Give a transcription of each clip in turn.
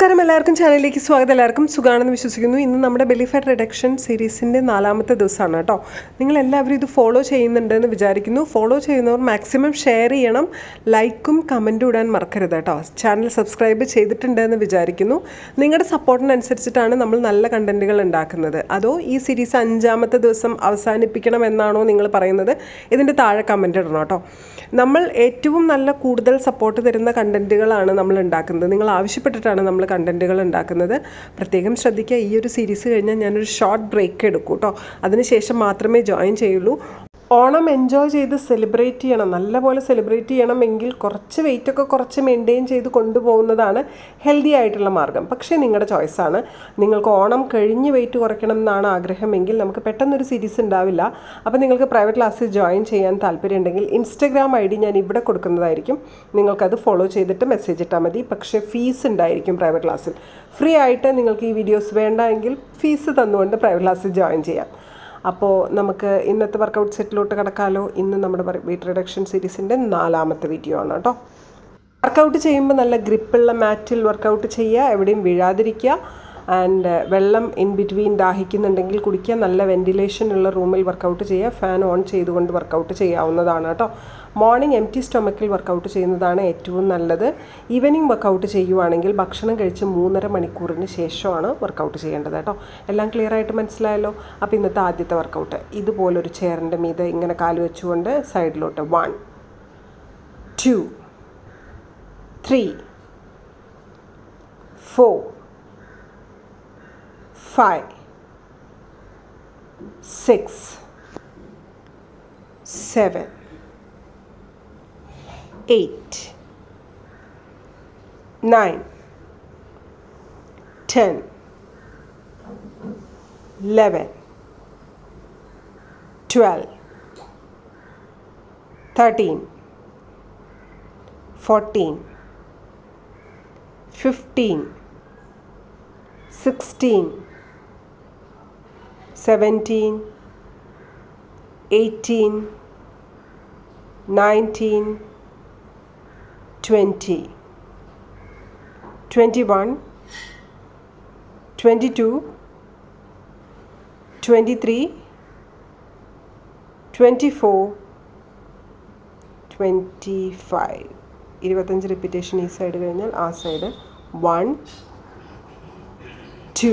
നമസ്കാരം എല്ലാവർക്കും ചാനലിലേക്ക് സ്വാഗതം എല്ലാവർക്കും സുഖമാണെന്ന് വിശ്വസിക്കുന്നു ഇന്ന് നമ്മുടെ ബെലിഫാറ്റ് റിഡക്ഷൻ സീരീസിൻ്റെ നാലാമത്തെ ദിവസമാണ് കേട്ടോ നിങ്ങളെല്ലാവരും ഇത് ഫോളോ ചെയ്യുന്നുണ്ടെന്ന് വിചാരിക്കുന്നു ഫോളോ ചെയ്യുന്നവർ മാക്സിമം ഷെയർ ചെയ്യണം ലൈക്കും കമൻറ്റും ഇടാൻ മറക്കരുത് കേട്ടോ ചാനൽ സബ്സ്ക്രൈബ് ചെയ്തിട്ടുണ്ടെന്ന് വിചാരിക്കുന്നു നിങ്ങളുടെ സപ്പോർട്ടിനനുസരിച്ചിട്ടാണ് നമ്മൾ നല്ല കണ്ടൻറ്റുകൾ ഉണ്ടാക്കുന്നത് അതോ ഈ സീരീസ് അഞ്ചാമത്തെ ദിവസം അവസാനിപ്പിക്കണം എന്നാണോ നിങ്ങൾ പറയുന്നത് ഇതിൻ്റെ താഴെ കമൻ്റ് ഇടണം കേട്ടോ നമ്മൾ ഏറ്റവും നല്ല കൂടുതൽ സപ്പോർട്ട് തരുന്ന കണ്ടൻറ്റുകളാണ് നമ്മൾ ഉണ്ടാക്കുന്നത് നിങ്ങൾ ആവശ്യപ്പെട്ടിട്ടാണ് നമ്മൾ കണ്ടൻറ്റുകൾ ഉണ്ടാക്കുന്നത് പ്രത്യേകം ശ്രദ്ധിക്കുക ഈ ഒരു സീരീസ് കഴിഞ്ഞാൽ ഞാനൊരു ഷോർട്ട് ബ്രേക്ക് എടുക്കും കേട്ടോ അതിനുശേഷം മാത്രമേ ജോയിൻ ചെയ്യുള്ളൂ ഓണം എൻജോയ് ചെയ്ത് സെലിബ്രേറ്റ് ചെയ്യണം നല്ലപോലെ സെലിബ്രേറ്റ് ചെയ്യണമെങ്കിൽ കുറച്ച് വെയിറ്റൊക്കെ കുറച്ച് മെയിൻറ്റെയിൻ ചെയ്ത് കൊണ്ടുപോകുന്നതാണ് ഹെൽത്തി ആയിട്ടുള്ള മാർഗം പക്ഷേ നിങ്ങളുടെ ചോയ്സാണ് നിങ്ങൾക്ക് ഓണം കഴിഞ്ഞ് വെയിറ്റ് കുറയ്ക്കണം എന്നാണ് ആഗ്രഹമെങ്കിൽ നമുക്ക് പെട്ടെന്നൊരു സീരീസ് ഉണ്ടാവില്ല അപ്പോൾ നിങ്ങൾക്ക് പ്രൈവറ്റ് ക്ലാസ്സിൽ ജോയിൻ ചെയ്യാൻ ഉണ്ടെങ്കിൽ ഇൻസ്റ്റഗ്രാം ഐ ഡി ഞാൻ ഇവിടെ കൊടുക്കുന്നതായിരിക്കും നിങ്ങൾക്കത് ഫോളോ ചെയ്തിട്ട് മെസ്സേജ് ഇട്ടാൽ മതി പക്ഷേ ഫീസ് ഉണ്ടായിരിക്കും പ്രൈവറ്റ് ക്ലാസ്സിൽ ഫ്രീ ആയിട്ട് നിങ്ങൾക്ക് ഈ വീഡിയോസ് വേണ്ട എങ്കിൽ ഫീസ് തന്നുകൊണ്ട് പ്രൈവറ്റ് ക്ലാസ്സിൽ ജോയിൻ ചെയ്യാം അപ്പോൾ നമുക്ക് ഇന്നത്തെ വർക്കൗട്ട് സെറ്റിലോട്ട് കിടക്കാമല്ലോ ഇന്ന് നമ്മുടെ വെയിറ്റ് റിഡക്ഷൻ സീരീസിൻ്റെ നാലാമത്തെ വീഡിയോ ആണ് കേട്ടോ വർക്കൗട്ട് ചെയ്യുമ്പോൾ നല്ല ഗ്രിപ്പുള്ള മാറ്റിൽ വർക്കൗട്ട് ചെയ്യുക എവിടെയും വീഴാതിരിക്കുക ആൻഡ് uh, വെള്ളം ഇൻ ബിറ്റ്വീൻ ദാഹിക്കുന്നുണ്ടെങ്കിൽ കുടിക്കുക നല്ല വെൻറ്റിലേഷൻ ഉള്ള റൂമിൽ വർക്കൗട്ട് ചെയ്യുക ഫാൻ ഓൺ ചെയ്തുകൊണ്ട് വർക്കൗട്ട് ചെയ്യാവുന്നതാണ് കേട്ടോ മോർണിംഗ് എം ടി സ്റ്റൊമക്കിൽ വർക്കൗട്ട് ചെയ്യുന്നതാണ് ഏറ്റവും നല്ലത് ഈവനിങ് വർക്കൗട്ട് ചെയ്യുവാണെങ്കിൽ ഭക്ഷണം കഴിച്ച് മൂന്നര മണിക്കൂറിന് ശേഷമാണ് വർക്കൗട്ട് ചെയ്യേണ്ടത് കേട്ടോ എല്ലാം ക്ലിയർ ആയിട്ട് മനസ്സിലായല്ലോ അപ്പോൾ ഇന്നത്തെ ആദ്യത്തെ വർക്കൗട്ട് ഇതുപോലൊരു ചെയറിൻ്റെ മീതെ ഇങ്ങനെ കാല് വെച്ചുകൊണ്ട് സൈഡിലോട്ട് one two three four Five, six, seven, eight, nine, ten, eleven, twelve, thirteen, fourteen, fifteen, sixteen. 16 seventeen, eighteen, nineteen, twenty, twenty-one, twenty-two, twenty-three, twenty-four, twenty-five. ഇരുപത്തഞ്ച് റിപ്പീറ്റേഷൻ ഈ സൈഡ് കഴിഞ്ഞാൽ ആ side one two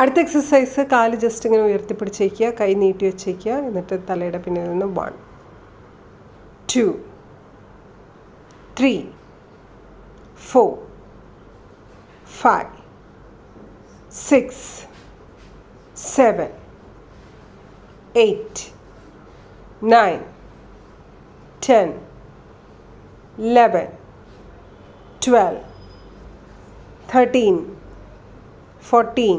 അടുത്ത എക്സസൈസ് കാല് just ഇങ്ങനെ ഉയർത്തിപ്പിടിച്ചേക്കുക കൈ നീട്ടി വെച്ചേക്കുക എന്നിട്ട് തലയുടെ പിന്നിൽ നിന്ന് one two three four five six seven eight nine ten eleven twelve thirteen fourteen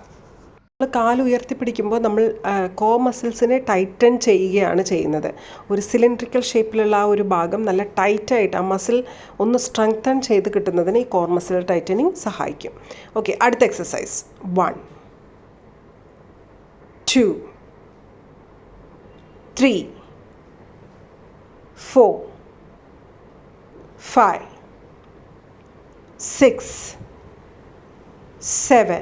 നമ്മൾ കാലുയർത്തിപ്പിടിക്കുമ്പോൾ നമ്മൾ കോ മസിൽസിനെ ടൈറ്റൻ ചെയ്യുകയാണ് ചെയ്യുന്നത് ഒരു സിലിണ്ട്രിക്കൽ ഷേപ്പിലുള്ള ആ ഒരു ഭാഗം നല്ല ടൈറ്റായിട്ട് ആ മസിൽ ഒന്ന് സ്ട്രെങ്തൺ ചെയ്ത് കിട്ടുന്നതിന് ഈ കോർ മസിൽ ടൈറ്റനിങ് സഹായിക്കും ഓക്കെ അടുത്ത exercise one two three four five six seven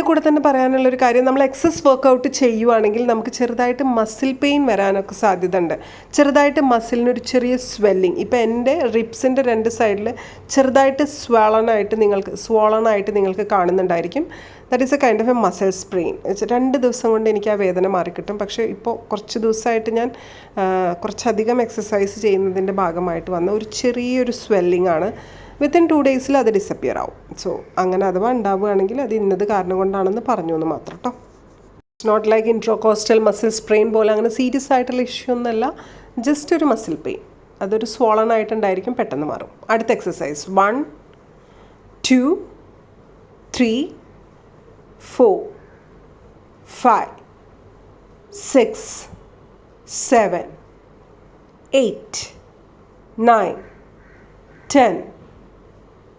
അതിൻ്റെ കൂടെ തന്നെ പറയാനുള്ള ഒരു കാര്യം നമ്മൾ എക്സസ് വർക്കൗട്ട് ചെയ്യുവാണെങ്കിൽ നമുക്ക് ചെറുതായിട്ട് മസിൽ പെയിൻ വരാനൊക്കെ സാധ്യത ഉണ്ട് ചെറുതായിട്ട് മസിലിനൊരു ചെറിയ സ്വെല്ലിങ് ഇപ്പോൾ എൻ്റെ റിപ്സിൻ്റെ രണ്ട് സൈഡിൽ ചെറുതായിട്ട് സ്വാളണായിട്ട് നിങ്ങൾക്ക് സ്വാളണായിട്ട് നിങ്ങൾക്ക് കാണുന്നുണ്ടായിരിക്കും that is a kind of a muscle sprain രണ്ട് ദിവസം കൊണ്ട് എനിക്ക് ആ വേദന മാറിക്കിട്ടും പക്ഷേ ഇപ്പോൾ കുറച്ച് ദിവസമായിട്ട് ഞാൻ കുറച്ചധികം എക്സസൈസ് ചെയ്യുന്നതിൻ്റെ ഭാഗമായിട്ട് വന്ന ഒരു ചെറിയൊരു സ്വെല്ലിംഗ് ആണ് വിത്തിൻ ടു ഡേയ്സിൽ അത് ഡിസപ്പിയർ ആവും സോ അങ്ങനെ അഥവാ ഉണ്ടാവുകയാണെങ്കിൽ അത് ഇന്നത് കാരണം കൊണ്ടാണെന്ന് പറഞ്ഞു എന്ന് മാത്രം കേട്ടോ it's not like intercostal muscle sprain പോലെ അങ്ങനെ സീരിയസ് ആയിട്ടുള്ള ഇഷ്യൂ ഒന്നുമല്ല ജസ്റ്റ് ഒരു മസിൽ പെയിൻ അതൊരു സ്വോളൺ ആയിട്ടുണ്ടായിരിക്കും പെട്ടെന്ന് മാറും അടുത്ത exercise one two three four five six seven eight nine ten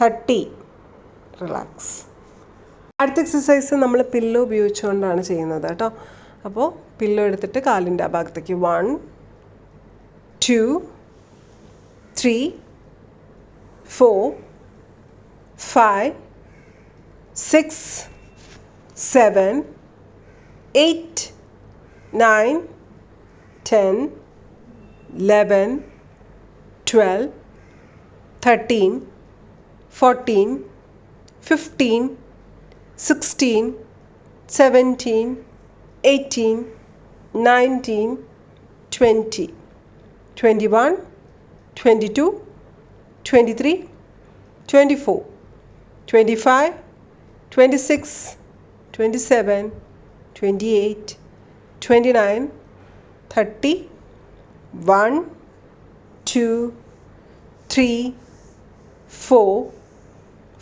തട്ടി റിലാക്സ് അടുത്ത എക്സസൈസ് നമ്മൾ പില്ലോ ഉപയോഗിച്ചുകൊണ്ടാണ് ചെയ്യുന്നത് കേട്ടോ അപ്പോൾ പില്ലോ എടുത്തിട്ട് കാലിൻ്റെ ആ ഭാഗത്തേക്ക് one two three four five six seven eight nine ten eleven twelve thirteen fourteen, fifteen, sixteen, seventeen, eighteen, nineteen, twenty, twenty-one, twenty-two, twenty-three, twenty-four, twenty-five, twenty-six, twenty-seven, twenty-eight, twenty-nine, thirty, one, two, three, four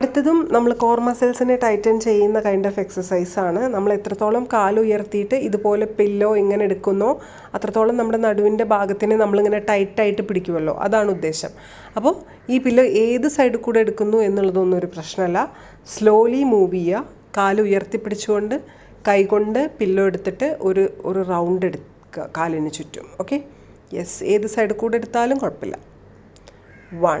അടുത്തതും നമ്മൾ core മസിൽസിനെ tighten ചെയ്യുന്ന kind of എക്സസൈസാണ് നമ്മൾ എത്രത്തോളം കാലുയർത്തിയിട്ട് ഇതുപോലെ pillow ഇങ്ങനെ എടുക്കുന്നോ അത്രത്തോളം നമ്മുടെ നടുവിൻ്റെ ഭാഗത്തിനെ നമ്മളിങ്ങനെ ടൈറ്റായിട്ട് പിടിക്കുമല്ലോ അതാണ് ഉദ്ദേശം അപ്പോൾ ഈ പില്ലോ ഏത് സൈഡിൽ കൂടെ എടുക്കുന്നു എന്നുള്ളതൊന്നും ഒരു പ്രശ്നമല്ല സ്ലോലി മൂവ് ചെയ്യുക കാല് ഉയർത്തിപ്പിടിച്ചുകൊണ്ട് കൈകൊണ്ട് പില്ലോ എടുത്തിട്ട് ഒരു ഒരു റൗണ്ട് എടുക്കുക കാലിന് ചുറ്റും ഓക്കെ യെസ് ഏത് സൈഡിൽ കൂടെ എടുത്താലും കുഴപ്പമില്ല one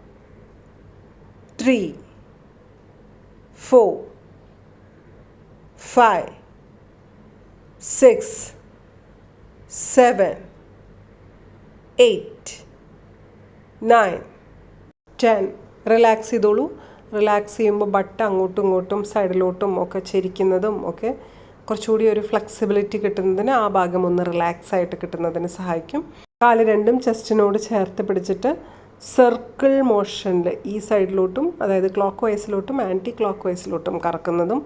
three four five six seven eight nine ten relax ചെയ്തോളൂ റിലാക്സ് ചെയ്യുമ്പോൾ ബട്ട അങ്ങോട്ടും ഇങ്ങോട്ടും സൈഡിലോട്ടും ഒക്കെ ചരിക്കുന്നതും ഒക്കെ കുറച്ചുകൂടി ഒരു ഫ്ലെക്സിബിലിറ്റി കിട്ടുന്നതിന് ആ ഭാഗം ഒന്ന് റിലാക്സ് ആയിട്ട് കിട്ടുന്നതിന് സഹായിക്കും കാല് രണ്ടും ചെസ്റ്റിനോട് ചേർത്ത് പിടിച്ചിട്ട് സർക്കിൾ മോഷനിൽ ഈ സൈഡിലോട്ടും അതായത് ക്ലോക്ക് വൈസിലോട്ടും ആൻറ്റി ക്ലോക്ക് വൈസിലോട്ടും കറക്കുന്നതും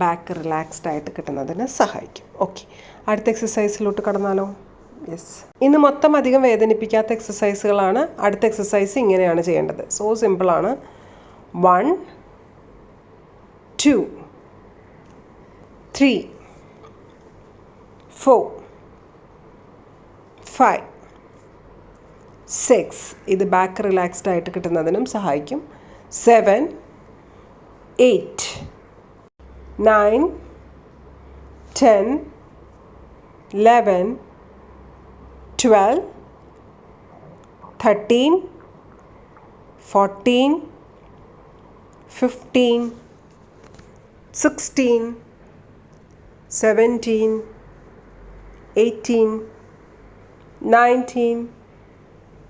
ബാക്ക് റിലാക്സ്ഡ് ആയിട്ട് കിട്ടുന്നതിന് സഹായിക്കും ഓക്കെ അടുത്ത എക്സസൈസിലോട്ട് കടന്നാലോ യെസ് ഇന്ന് മൊത്തം അധികം വേദനിപ്പിക്കാത്ത എക്സസൈസുകളാണ് അടുത്ത എക്സസൈസ് ഇങ്ങനെയാണ് ചെയ്യേണ്ടത് സോ സിമ്പിളാണ് one two three four five six ഇത് ബാക്ക് റിലാക്സ്ഡ് ആയിട്ട് കിട്ടുന്നതിനും സഹായിക്കും seven eight nine ten eleven twelve thirteen fourteen fifteen sixteen seventeen eighteen nineteen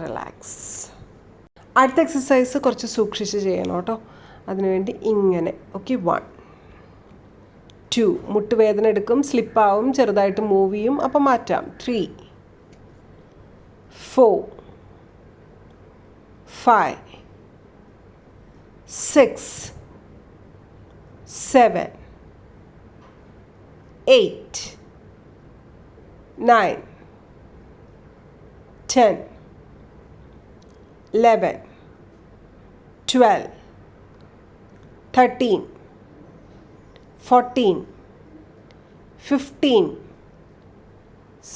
Relax അടുത്ത എക്സസൈസ് കുറച്ച് സൂക്ഷിച്ച് ചെയ്യണം കേട്ടോ അതിനുവേണ്ടി ഇങ്ങനെ ഓക്കെ വൺ ടു മുട്ടുവേദന എടുക്കും സ്ലിപ്പാവും ചെറുതായിട്ട് മൂവ് ചെയ്യും അപ്പോൾ മാറ്റാം three four five six seven eight nine ten eleven twelve thirteen fourteen fifteen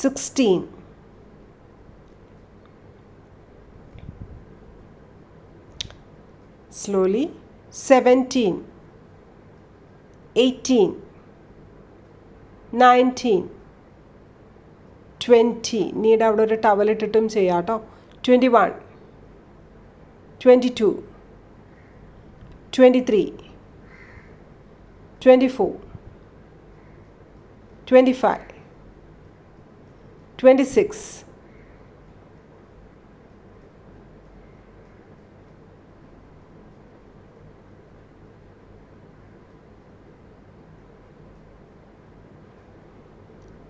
sixteen slowly 17 18 19 20 നീട് അവിടെ ഒരു ടവൽ ഇട്ടിട്ടും ചെയ്യാം കേട്ടോ twenty one 22, 23, 24, 25, 26,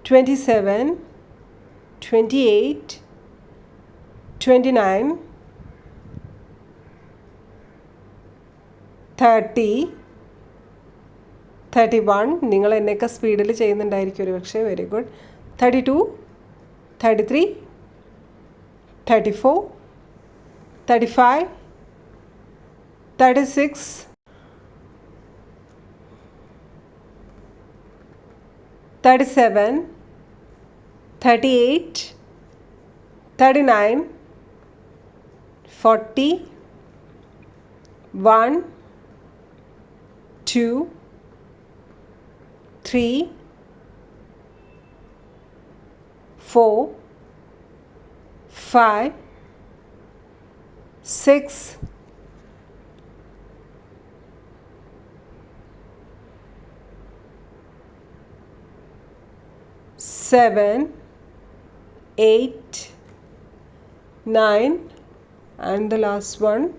27, 28, 29, thirty thirty one നിങ്ങൾ എന്നെയൊക്കെ സ്പീഡിൽ ചെയ്യുന്നുണ്ടായിരിക്കും ഒരു പക്ഷേ very good thirty two thirty three thirty four thirty five thirty six thirty seven thirty eight thirty nine forty one two, three, four, five, six, seven, eight, nine, and the last one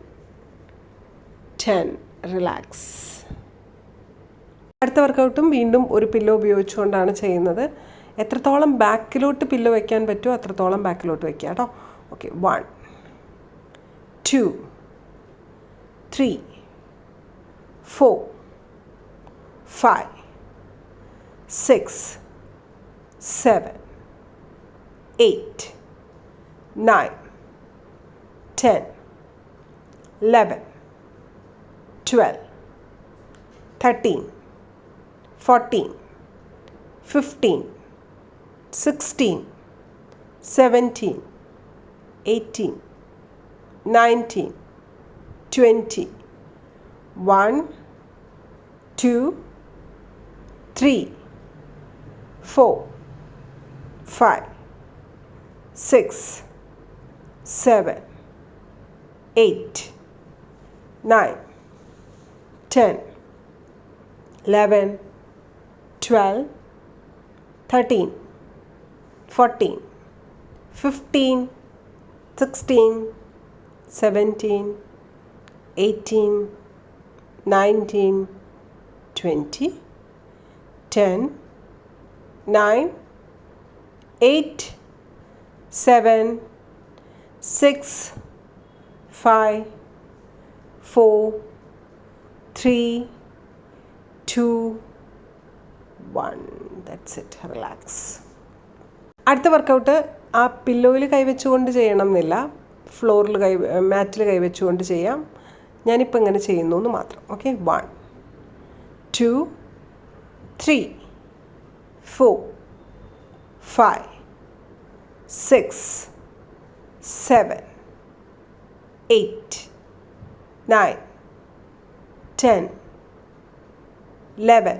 10 relax അടുത്ത വർക്കൗട്ടും വീണ്ടും ഒരു pillow ഉപയോഗിച്ചുകൊണ്ടാണ് ചെയ്യുന്നത് എത്രത്തോളം ബാക്കിലോട്ട് pillow വയ്ക്കാൻ പറ്റുമോ അത്രത്തോളം ബാക്കിലോട്ട് വയ്ക്കുക കേട്ടോ okay one two three four five six seven eight nine ten eleven twelve thirteen fourteen, fifteen, sixteen, seventeen, eighteen, nineteen, twenty, one, two, three, four, five, six, seven, eight, nine, ten, eleven. 12, 13, 14, 15, 16, 17, 18, 19, 20, 10, 9, 8, 7, 6, 5, 4, 3, 2, one that's it relax അടുത്ത workout ആ പില്ലോയിൽ കൈവച്ചുകൊണ്ട് ചെയ്യണം എന്നില്ല ഫ്ലോറിൽ കൈ മാറ്റിൽ കൈവച്ചുകൊണ്ട് ചെയ്യാം ഞാനിപ്പോൾ ഇങ്ങനെ ചെയ്യുന്നു എന്ന് മാത്രം okay one two three four five six seven eight nine ten eleven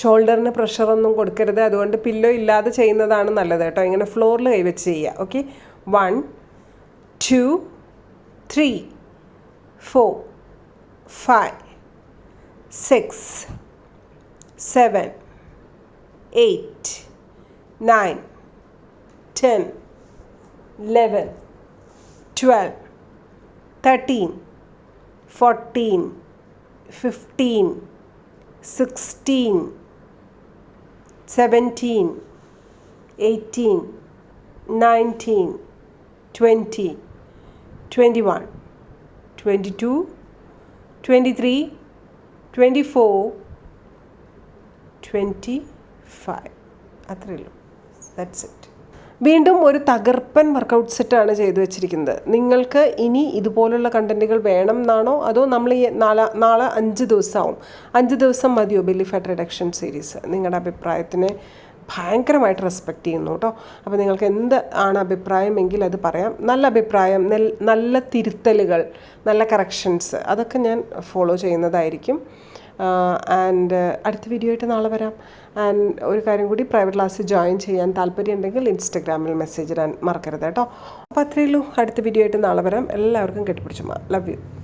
ഷോൾഡറിന് പ്രഷറൊന്നും കൊടുക്കരുത് അതുകൊണ്ട് പില്ലോ ഇല്ലാതെ ചെയ്യുന്നതാണ് നല്ലത് കേട്ടോ ഇങ്ങനെ ഫ്ലോറിൽ കൈവച്ച് ചെയ്യുക okay one two three four five six seven eight nine ten eleven twelve thirteen fourteen fifteen sixteen seventeen eighteen nineteen twenty twenty one twenty two twenty three twenty four twenty five അത്രയേ ഉള്ളൂ that's it വീണ്ടും ഒരു തകർപ്പൻ workout സെറ്റാണ് ചെയ്തു വെച്ചിരിക്കുന്നത് നിങ്ങൾക്ക് ഇനി ഇതുപോലുള്ള കണ്ടൻറ്റുകൾ വേണം എന്നാണോ അതോ നമ്മൾ ഈ നാളെ നാളെ അഞ്ച് ദിവസമാവും അഞ്ച് ദിവസം മതിയോ ബെല്ലി ഫാറ്റ് റിഡക്ഷൻ സീരീസ് നിങ്ങളുടെ അഭിപ്രായത്തിനെ ഭയങ്കരമായിട്ട് റെസ്പെക്റ്റ് ചെയ്യുന്നു കേട്ടോ അപ്പോൾ നിങ്ങൾക്ക് എന്ത് ആണ് അഭിപ്രായമെങ്കിൽ അത് പറയാം നല്ല അഭിപ്രായം നല്ല തിരുത്തലുകൾ നല്ല കറക്ഷൻസ് അതൊക്കെ ഞാൻ ഫോളോ ചെയ്യുന്നതായിരിക്കും ആൻഡ് uh, അടുത്ത വീഡിയോ ആയിട്ട് നാളെ വരാം ആൻഡ് ഒരു കാര്യം കൂടി പ്രൈവറ്റ് ക്ലാസ് ജോയിൻ ചെയ്യാൻ ഉണ്ടെങ്കിൽ ഇൻസ്റ്റഗ്രാമിൽ മെസ്സേജ് ഇടാൻ മറക്കരുത് കേട്ടോ അപ്പോൾ അത്രയേ ഉള്ളൂ അടുത്ത വീഡിയോ ആയിട്ട് നാളെ വരാം എല്ലാവർക്കും മാ ലവ് യു